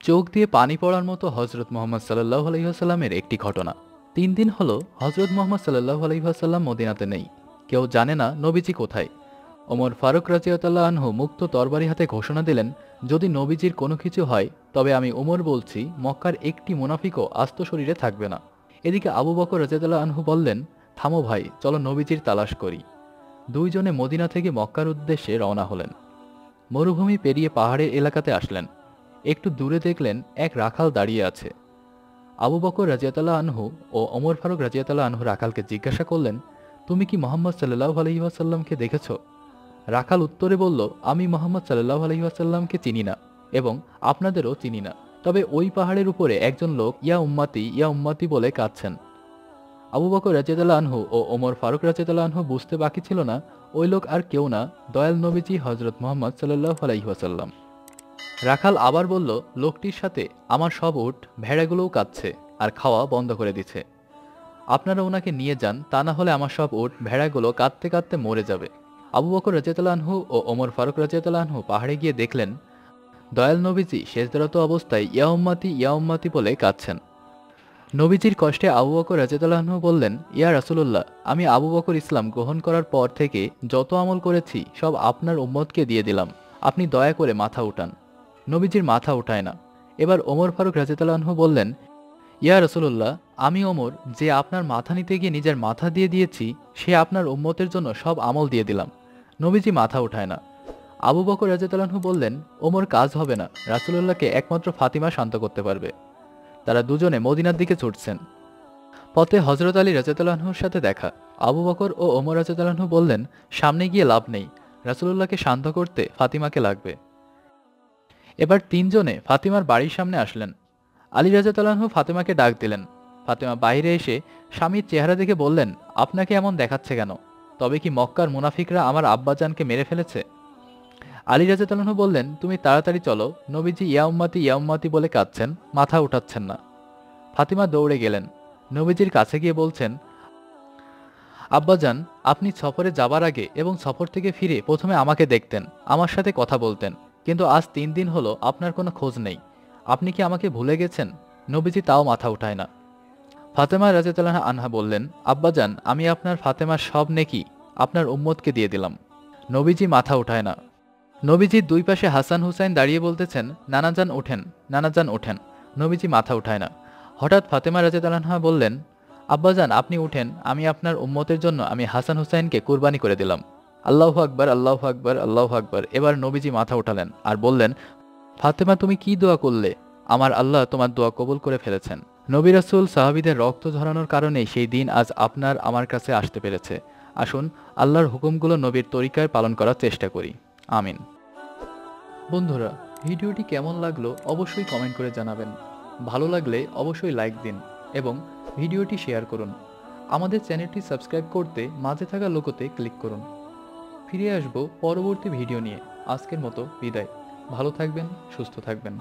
চোখ দিয়ে পানি পড়ার মতো হজরত মোহাম্মদ সাল্লাহ আলহিহাসাল্লামের একটি ঘটনা। তিন দিন হলো হজরত মোহাম্মদ সাল্লাহ আলহিহাসাল্লাম মদিনাতে নেই। কেউ জানে না নবীজি কোথায়। ওমর ফারুক রাজিয়াতাল্লাহ আনহু মুক্ত তরবারি হাতে ঘোষণা দিলেন, যদি নবীজির কোনো কিছু হয়, তবে আমি ওমর বলছি, মক্কার একটি মুনাফিকও আস্ত শরীরে থাকবে না। এদিকে আবু বকর রাজিয়াতাল্লাহ আনহু বললেন, থামো ভাই, চলো নবীজির তালাশ করি। দুইজনে মদিনা থেকে মক্কার উদ্দেশ্যে রওনা হলেন। মরুভূমি পেরিয়ে পাহাড়ের এলাকাতে আসলেন। একটু দূরে দেখলেন এক রাখাল দাঁড়িয়ে আছে। আবু বকর রাজিয়াতাল্লাহ আনহু ও অমর ফারুক রাজিয়াতাল্লাহ আনহু রাখালকে জিজ্ঞাসা করলেন, তুমি কি মোহাম্মদ সাল্লাহ আলহিহাসাল্লামকে দেখেছ? রাখাল উত্তরে বলল, আমি মোহাম্মদ সাল্লাহ আলহিহাসাল্লামকে চিনি না এবং আপনাদেরও চিনি না। তবে ওই পাহাড়ের উপরে একজন লোক ইয়া উম্মাতি ইয়া উম্মাতি বলে কাঁদছেন। আবু বকর রাজিয়াতাল্লাহ আনহু ও ওমর ফারুক রাজিয়াতাল্লাহ আনহু বুঝতে বাকি ছিল না, ওই লোক আর কেউ না, দয়াল নবীজি হজরত মোহাম্মদ সাল্লাহ আলাইহাসাল্লাম রাখাল আবার বলল, লোকটির সাথে আমার সব উঠ ভেড়াগুলোও কাঁদছে আর খাওয়া বন্ধ করে দিচ্ছে। আপনারা ওনাকে নিয়ে যান, তা না হলে আমার সব উঠ ভেড়াগুলো কাঁদতে কাঁদতে মরে যাবে। আবু বকর রাজিয়াতালানহু ও ওমর ফারুক রাজিয়াতালানহু পাহাড়ে গিয়ে দেখলেন, দয়াল নবীজি, শেষদারত অবস্থায় ইয়াউম্মাতি ইয়াউম্মাতি বলে কাঁদছেন। নবীজির কষ্টে আবু বকর রাজিয়াতালাহু বললেন, ইয়া রাসুলুল্লাহ, আমি আবু বকর ইসলাম গ্রহণ করার পর থেকে যত আমল করেছি, সব আপনার উম্মতকে দিয়ে দিলাম। আপনি দয়া করে মাথা উঠান। নবীজির মাথা উঠায় না। এবার ওমর ফারুক রাজিতালাহু বললেন, ইয়া রসুল্লাহ আমি ওমর, যে আপনার মাথা নিতে গিয়ে নিজের মাথা দিয়ে দিয়েছি, সে আপনার উম্মতের জন্য সব আমল দিয়ে দিলাম। নবীজি মাথা উঠায় না। আবু বকর রাজিতালাহু বললেন, ওমর, কাজ হবে না। রাসুলুল্লাহকে একমাত্র ফাতিমা শান্ত করতে পারবে। তারা দুজনে মদিনার দিকে ছুটছেন। পথে হজরত আলী রাজাতালাহুর সাথে দেখা। আবু বকর ও ওমর রাজাতালাহু বললেন, সামনে গিয়ে লাভ নেই। রাসুলুল্লাহকে শান্ত করতে ফাতিমাকে লাগবে। এবার তিনজনে ফাতিমার বাড়ির সামনে আসলেন। আলী রাজাতালাহু ফাতিমাকে ডাক দিলেন। ফাতিমা বাইরে এসে স্বামীর চেহারা দেখে বললেন, আপনাকে এমন দেখাচ্ছে কেন? তবে কি মক্কার মুনাফিকরা আমার আব্বাজানকে মেরে ফেলেছে? আলী রাজাতালাহু বললেন, তুমি তাড়াতাড়ি চলো। নবীজি ইয়াউম্মাতি ইয়াউম্মাতি বলে কাঁদছেন, মাথা উঠাচ্ছেন না। ফাতিমা দৌড়ে গেলেন। নবীজির কাছে গিয়ে বলছেন, আব্বাজান, আপনি সফরে যাবার আগে এবং সফর থেকে ফিরে প্রথমে আমাকে দেখতেন, আমার সাথে কথা বলতেন। কিন্তু আজ তিন দিন হলো আপনার কোনো খোঁজ নেই। আপনি কি আমাকে ভুলে গেছেন? নবীজি তাও মাথা উঠায় না। ফাতেমা রাজাতাল্লাহ আনহা বললেন, আব্বাজান, আমি আপনার ফাতেমার সব নেকি আপনার উম্মতকে দিয়ে দিলাম। নবীজি মাথা উঠায় না। নবীজির দুই পাশে হাসান হুসাইন দাঁড়িয়ে বলতেছেন, নানাজান ওঠেন নানাজান ওঠেন। নবীজি মাথা উঠায় না। হঠাৎ ফাতেমা রাজাতাল্লাহা বললেন, আব্বাজান, আপনি উঠেন, আমি আপনার উম্মতের জন্য আমি হাসান হুসাইনকে কুরবানি করে দিলাম। আল্লাহ আকবর আল্লাহ আকবর আল্লাহ আকবর। এবার নবীজি মাথা উঠালেন আর বললেন, ফাতেমা, তুমি কি দোয়া করলে? আমার আল্লাহ তোমার দোয়া কবুল করে ফেলেছেন। নবী রাসুল সাহাবিদের রক্ত ঝরানোর কারণে সেই দিন আজ আপনার আমার কাছে আসতে পেরেছে। আসুন, আল্লাহর হুকুমগুলো নবীর তরিকায় পালন করার চেষ্টা করি। আমিন। বন্ধুরা, ভিডিওটি কেমন লাগল অবশ্যই কমেন্ট করে জানাবেন। ভালো লাগলে অবশ্যই লাইক দিন এবং ভিডিওটি শেয়ার করুন। আমাদের চ্যানেলটি সাবস্ক্রাইব করতে মাঝে থাকা লোকোতে ক্লিক করুন। ফিরে আসব পরবর্তী ভিডিও নিয়ে। আজকের মতো বিদায়। ভালো থাকবেন সুস্থ থাকবেন।